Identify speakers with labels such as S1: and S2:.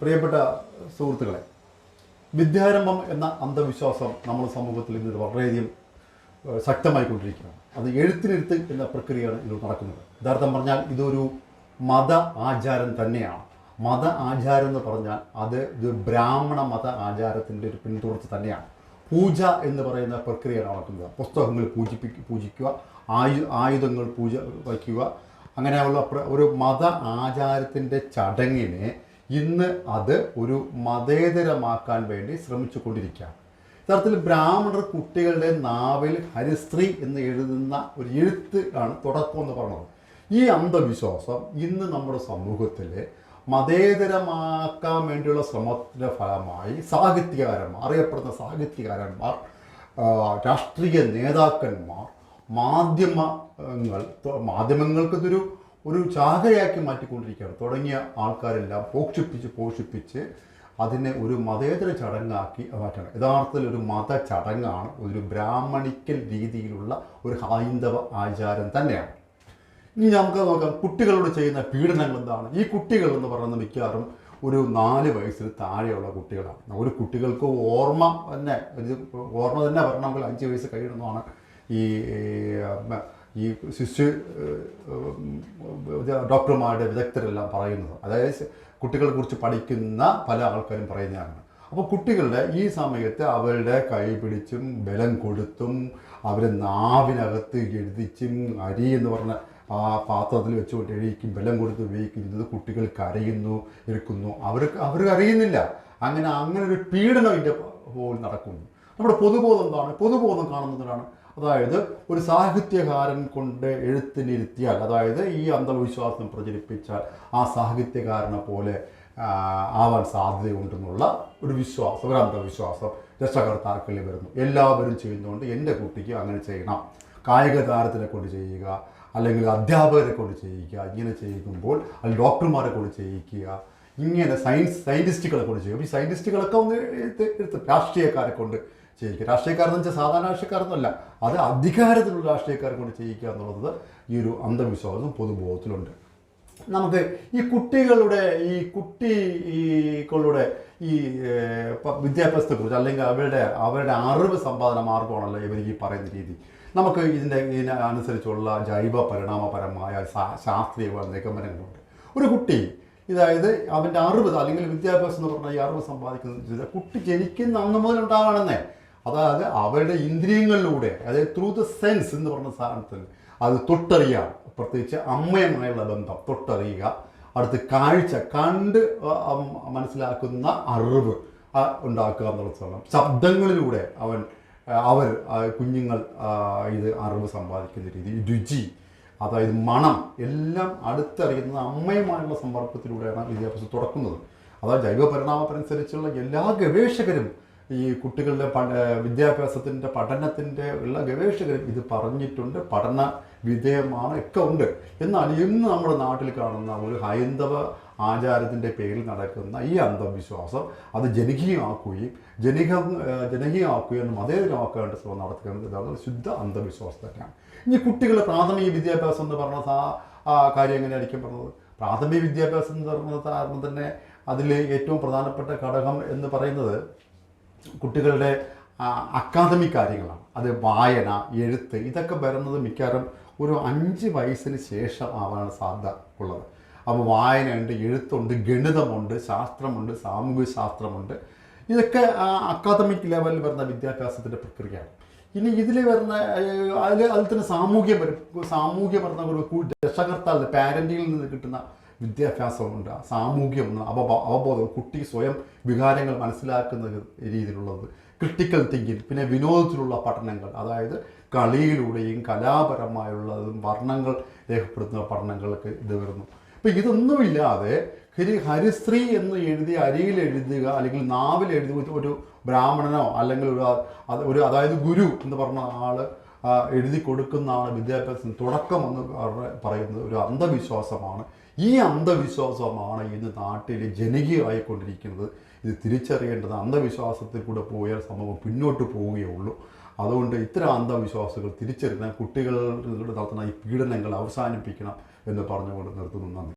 S1: പ്രിയപ്പെട്ട സുഹൃത്തുക്കളെ വിദ്യാരംഭം എന്ന അന്ധവിശ്വാസം നമ്മുടെ സമൂഹത്തിൽ ഇന്ന് വളരെയധികം ശക്തമായിക്കൊണ്ടിരിക്കുകയാണ്. അത് എഴുത്തിനെഴുത്ത് എന്ന പ്രക്രിയയാണ് ഇതിൽ നടക്കുന്നത്. യഥാർത്ഥം പറഞ്ഞാൽ ഇതൊരു മത ആചാരം തന്നെയാണ്. മത ആചാരം എന്ന് പറഞ്ഞാൽ അത് ഇത് ബ്രാഹ്മണ മത ആചാരത്തിന്റെ ഒരു പിന്തുടർച്ച തന്നെയാണ്. പൂജ എന്ന് പറയുന്ന പ്രക്രിയയാണ് നടക്കുന്നത്. പുസ്തകങ്ങൾ പൂജിപ്പിക്കുക പൂജിക്കുക ആയു ആയുധങ്ങൾ പൂജ വയ്ക്കുക അങ്ങനെയുള്ള ഒരു മത ആചാരത്തിന്റെ ചടങ്ങിനെ ഇന്ന് അത് ഒരു മതേതരമാക്കാൻ വേണ്ടി ശ്രമിച്ചു കൊണ്ടിരിക്കുകയാണ് യഥാർത്ഥത്തിൽ ബ്രാഹ്മണർ കുട്ടികളുടെ നാവിൽ ഹരിശ്രീ എന്ന് എഴുതുന്ന ഒരു എഴുത്ത് ആണ് തുടക്കം എന്ന് പറഞ്ഞത്. ഈ അന്ധവിശ്വാസം ഇന്ന് നമ്മുടെ സമൂഹത്തിൽ മതേതരമാക്കാൻ വേണ്ടിയുള്ള ശ്രമത്തിന്റെ ഫലമായി സാഹിത്യകാരന്മാർ അറിയപ്പെടുന്ന സാഹിത്യകാരന്മാർ രാഷ്ട്രീയ നേതാക്കന്മാർ മാധ്യമങ്ങൾ ത- മാധ്യമങ്ങൾക്ക് ഇതൊരു ഒരു ചാകരയാക്കി മാറ്റിക്കൊണ്ടിരിക്കുകയാണ്. തുടങ്ങിയ ആൾക്കാരെല്ലാം പോഷിപ്പിച്ച് പോഷിപ്പിച്ച് അതിനെ ഒരു മതേതര ചടങ്ങാക്കി മാറ്റണം. യഥാർത്ഥത്തിൽ ഒരു മത ചടങ്ങാണ് ഒരു ബ്രാഹ്മണിക്കൽ രീതിയിലുള്ള ഒരു ഹൈന്ദവ ആചാരം തന്നെയാണ്. ഇനി നമുക്ക് നോക്കാം കുട്ടികളോട് ചെയ്യുന്ന പീഡനങ്ങൾ എന്താണ്? ഈ കുട്ടികൾ എന്ന് പറയുന്നത് മിക്കവാറും ഒരു നാല് വയസ്സിൽ താഴെയുള്ള കുട്ടികളാണ്. ഒരു കുട്ടികൾക്ക് ഓർമ്മ തന്നെ ഓർമ്മ തന്നെ വരണമെങ്കിൽ അഞ്ച് വയസ്സ് കഴിയണമെന്നാണ് ഈ ഈ ശിശു ഡോക്ടർമാരുടെ വിദഗ്ധരെല്ലാം പറയുന്നത്. അതായത് കുട്ടികളെ കുറിച്ച് പഠിക്കുന്ന പല ആൾക്കാരും പറയുന്നതാണ്. അപ്പോൾ കുട്ടികളുടെ ഈ സമയത്ത് അവരുടെ കൈ പിടിച്ചും ബലം കൊടുത്തും അവരെ നാവിനകത്ത് എഴുതിച്ചും അരി എന്ന് പറഞ്ഞ ആ പാത്രത്തിൽ വെച്ചുകൊണ്ട് എഴുതിക്കും ബലം കൊടുത്ത് ഉപയോഗിക്കുന്നത് കുട്ടികൾ കരയുന്നു ഇരിക്കുന്നു. അവർക്ക് അവർക്ക് അറിയുന്നില്ല. അങ്ങനെ അങ്ങനെ ഒരു പീഡനം ഇതിന്റെ പോലും നടക്കുന്നു. നമ്മുടെ പൊതുബോധം എന്താണ്? പൊതുബോധം കാണുന്നതിനാണ് അതായത് ഒരു സാഹിത്യകാരൻ കൊണ്ട് എഴുത്തിനിരുത്തിയാൽ അതായത് ഈ അന്ധവിശ്വാസം പ്രചരിപ്പിച്ചാൽ ആ സാഹിത്യകാരനെ പോലെ ആവാൻ സാധ്യതയുണ്ടെന്നുള്ള ഒരു വിശ്വാസം ഒരു അന്ധവിശ്വാസം രക്ഷകർത്താക്കളിൽ വരുന്നു. എല്ലാവരും ചെയ്യുന്നതുകൊണ്ട് എന്റെ കുട്ടിക്ക് അങ്ങനെ ചെയ്യണം. കായിക താരത്തിനെ കൊണ്ട് ചെയ്യുക അല്ലെങ്കിൽ അധ്യാപകരെ കൊണ്ട് ചെയ്യിക്കുക ഇങ്ങനെ ചെയ്യുമ്പോൾ അല്ലെങ്കിൽ ഡോക്ടർമാരെ കൊണ്ട് ചെയ്യിക്കുക ഇങ്ങനെ സയൻസ് സയന്റിസ്റ്റുകളെ കൊണ്ട് ചെയ്യും ഈ സയന്റിസ്റ്റുകളൊക്കെ ഒന്ന് രാഷ്ട്രീയക്കാരെ കൊണ്ട് ചെയ്യിക്കുക രാഷ്ട്രീയക്കാരെന്ന് വെച്ചാൽ സാധാരണ രാഷ്ട്രീയക്കാരൊന്നുമല്ല. അത് അധികാരത്തിലുള്ള രാഷ്ട്രീയക്കാരെ കൊണ്ട് ചെയ്യിക്കുക എന്നുള്ളത് ഈ ഒരു അന്ധവിശ്വാസം പൊതുബോധത്തിലുണ്ട്. നമുക്ക് ഈ കുട്ടികളുടെ ഈ കുട്ടികളുടെ ഈ വിദ്യാഭ്യാസത്തെക്കുറിച്ച് അല്ലെങ്കിൽ അവരുടെ അവരുടെ അറിവ് സമ്പാദന മാർഗമാണല്ലോ ഇവർ ഈ പറയുന്ന രീതി. നമുക്ക് ഇതിന്റെ ഇതിനനുസരിച്ചുള്ള ജൈവ പരിണാമപരമായ ശാസ്ത്രീയമായ ശാസ്ത്രീയ നിഗമനങ്ങളുണ്ട്. ഒരു കുട്ടി ഇതായത് അവന്റെ അറിവ് അല്ലെങ്കിൽ വിദ്യാഭ്യാസം എന്ന് പറഞ്ഞാൽ ഈ അറിവ് സമ്പാദിക്കുന്നത് കുട്ടി ജനിക്കുന്ന അന്ന് മുതൽ ഉണ്ടാവണമെന്നേ അതായത് അവരുടെ ഇന്ദ്രിയങ്ങളിലൂടെ അതായത് ത്രൂ ദ സെൻസ് എന്ന് പറഞ്ഞ സാധനത്തിൽ അത് തൊട്ടറിയാം. പ്രത്യേകിച്ച് അമ്മയുമായുള്ള ബന്ധം തൊട്ടറിയുക. അടുത്ത് കാഴ്ച കണ്ട് മനസ്സിലാക്കുന്ന അറിവ് ഉണ്ടാക്കുക എന്നുള്ള സ്ഥലം ശബ്ദങ്ങളിലൂടെ അവൻ അവർ കുഞ്ഞുങ്ങൾ ഇത് അറിവ് സമ്പാദിക്കുന്ന രീതി. രുചി അതായത് മണം എല്ലാം അടുത്തറിയുന്നത് അമ്മയുമായുള്ള സമ്പർക്കത്തിലൂടെയാണ് വിദ്യാഭ്യാസം തുടക്കുന്നത്. അതായത് ജൈവ പരിണാമത്തിനനുസരിച്ചുള്ള എല്ലാ ഗവേഷകരും ഈ കുട്ടികളുടെ വിദ്യാഭ്യാസത്തിന്റെ പഠനത്തിന്റെ ഉള്ള ഗവേഷകരും ഇത് പറഞ്ഞിട്ടുണ്ട്. പഠന വിധേയമാണ് ഒക്കെ ഉണ്ട്. എന്നാൽ ഇന്ന് നമ്മുടെ നാട്ടിൽ കാണുന്ന ഒരു ഹൈന്ദവ ആചാരത്തിന്റെ പേരിൽ നടക്കുന്ന ഈ അന്ധവിശ്വാസം അത് ജനകീയമാക്കുകയും ജനികം ജനകീയമാക്കുകയും മതേതരമാക്കേണ്ട ശ്രമം നടത്തുന്നത് ഇതാണ് ശുദ്ധ അന്ധവിശ്വാസം തന്നെയാണ്. ഇനി കുട്ടികളുടെ പ്രാഥമിക വിദ്യാഭ്യാസം എന്ന് പറഞ്ഞ കാര്യം എങ്ങനെയായിരിക്കും പറഞ്ഞത്? പ്രാഥമിക വിദ്യാഭ്യാസം എന്ന് പറഞ്ഞ കാരണം തന്നെ അതിൽ ഏറ്റവും പ്രധാനപ്പെട്ട ഘടകം എന്ന് പറയുന്നത് കുട്ടികളുടെ അക്കാദമിക് കാര്യങ്ങളാണ്. അത് വായന എഴുത്ത് ഇതൊക്കെ വരുന്നത് മിക്കവാറും ഒരു അഞ്ച് വയസ്സിന് ശേഷം ആവാനാണ് സാധ്യത ഉള്ളത്. അപ്പോൾ വായനയുണ്ട് എഴുത്തുണ്ട് ഗണിതമുണ്ട് ശാസ്ത്രമുണ്ട് സാമൂഹിക ശാസ്ത്രമുണ്ട്. ഇതൊക്കെ അക്കാദമിക് ലെവലിൽ വരുന്ന വിദ്യാഭ്യാസത്തിന്റെ പ്രക്രിയയാണ്. ഇനി ഇതിൽ വരുന്ന അതിൽ അതിൽ തന്നെ സാമൂഹ്യ വരും. സാമൂഹ്യം ഒരു രക്ഷകർത്താവ് പാരന്റിൽ നിന്ന് കിട്ടുന്ന വിദ്യാഭ്യാസമുണ്ട് സാമൂഹ്യം അവബ അവബോധം കുട്ടി സ്വയം വികാരങ്ങൾ മനസ്സിലാക്കുന്ന രീതിയിലുള്ളത്. ക്രിട്ടിക്കൽ തിങ്കിങ് പിന്നെ വിനോദത്തിലുള്ള പഠനങ്ങൾ അതായത് കളിയിലൂടെയും കലാപരമായുള്ളതും വർണങ്ങൾ രേഖപ്പെടുത്തുന്ന പഠനങ്ങൾക്ക് ഇത് വരുന്നു. അപ്പം ഇതൊന്നുമില്ലാതെ ഹരി ഹരിശ്രീ എന്ന് എഴുതി അരിയിൽ എഴുതുക അല്ലെങ്കിൽ നാവിൽ എഴുതി ഒരു ബ്രാഹ്മണനോ അല്ലെങ്കിൽ ഒരു ഒരു അതായത് ഗുരു എന്ന് പറഞ്ഞ ആൾ എഴുതി കൊടുക്കുന്നതാണ് വിദ്യാഭ്യാസത്തിന് വിദ്യാഭ്യാസം തുടക്കം എന്ന് പറയുന്നത് ഒരു അന്ധവിശ്വാസമാണ്. ഈ അന്ധവിശ്വാസമാണ് ഇന്ന് നാട്ടിൽ ജനകീയമായിക്കൊണ്ടിരിക്കുന്നത് ഇത് തിരിച്ചറിയേണ്ടത് അന്ധവിശ്വാസത്തിൽ കൂടെ പോയാൽ സമൂഹം പിന്നോട്ട് പോവുകയുള്ളൂ അതുകൊണ്ട് ഇത്തരം അന്ധവിശ്വാസങ്ങൾ തിരിച്ചറിയാൻ കുട്ടികളുടെ നടത്തുന്ന ഈ പീഡനങ്ങൾ അവസാനിപ്പിക്കണം എന്ന് പറഞ്ഞുകൊണ്ട് നിർത്തുന്നു. നന്ദി.